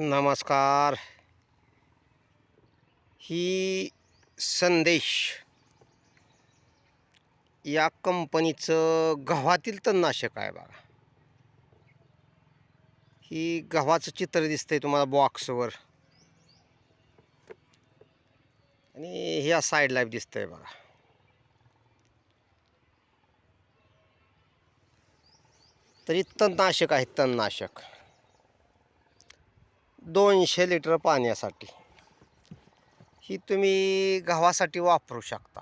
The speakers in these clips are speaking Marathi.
नमस्कार. ही संदेश या कंपनीचं गव्हातील तणनाशक आहे बघा. ही गव्हाचं चित्र दिसतंय तुम्हाला बॉक्सवर आणि ह्या साईडला दिसतंय बघा. तरी तणनाशक आहे तणनाशक. दोनशे लिटर पाण्यासाठी. ही तुम्ही गव्हासाठी वापरू शकता.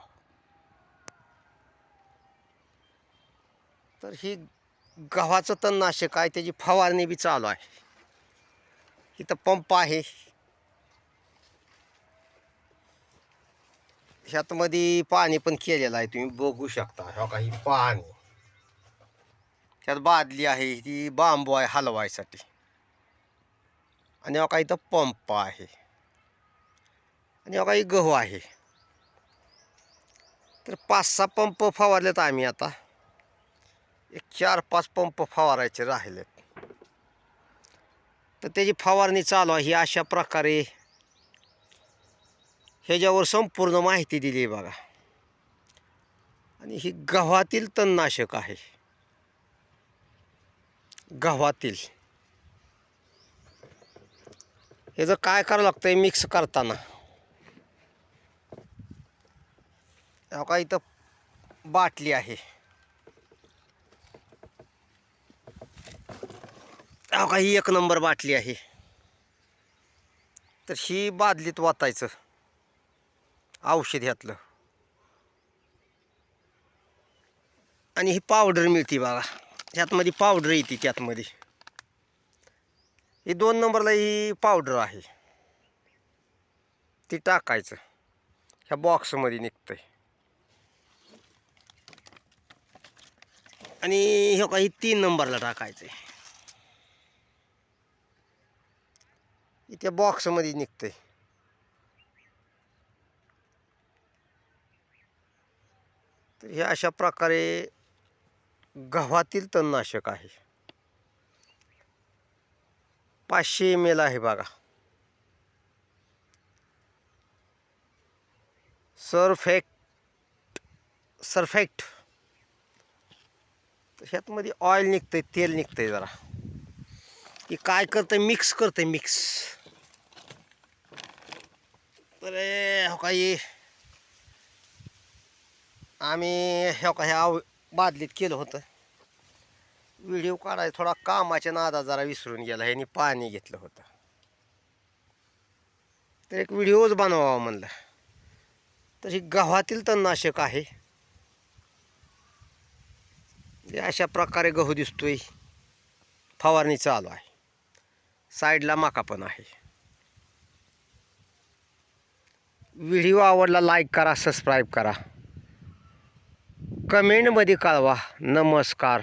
तर ही गव्हाचं तणनाशक आहे त्याची फवारणी बी चालू आहे. इथं पंप आहे. ह्यातमध्ये पाणी पण केलेलं आहे तुम्ही बघू शकता. ह्या काही पाणी. त्यात बादली आहे ती बांबू आहे हलवायसाठी. आणि अका इथं पंप आहे. आणि अका गहू आहे. तर पाच सहा पंप फवारलेत आम्ही आता. एक चार पाच पंप फवारायचे राहिलेत. तर त्याची फवारणी चालू आहे. ही अशा प्रकारे ह्याच्यावर संपूर्ण माहिती दिली आहे बघा. आणि ही गव्हातील तणनाशक आहे. गव्हातील. ह्याचं काय करावं लागतंय मिक्स करताना. अहो का इथं बाटली आहे. अहो का ही एक नंबर बाटली आहे. तर ही बादलीत वाचायचं औषध ह्यातलं. आणि ही पावडर मिळते बघा. ह्यातमध्ये पावडर येते त्यातमध्ये. ही दोन नंबरला ही पावडर आहे. ती टाकायचं. ह्या बॉक्समध्ये निघतं आहे आणि हे काही तीन नंबरला टाकायचं आहे त्या बॉक्समध्ये निघतंय. तर हे अशा प्रकारे गव्हातील तणनाशक आहे. पाचशे एम एल आहे बघा. सरफेक्ट सरफेक्ट ह्यातमध्ये ऑइल निघतंय तेल निघतंय जरा. की काय करतंय? मिक्स करतंय मिक्स तर हो काही आम्ही ह्या का ह्या बादलीत केलं होतं. व्हिडिओ काढायचा थोडा कामाच्या नादा जरा विसरून गेला ह्यानी पाणी घेतलं होतं. तर एक व्हिडिओच बनवावा म्हणलं. तर ही गव्हातील तणनाशक आहे. अशा प्रकारे गहू दिसतोय. फवारणी चालू आहे. साईडला माका पण आहे. व्हिडिओ आवडला लाईक करा सबस्क्राईब करा. कमेंटमध्ये कळवा. नमस्कार.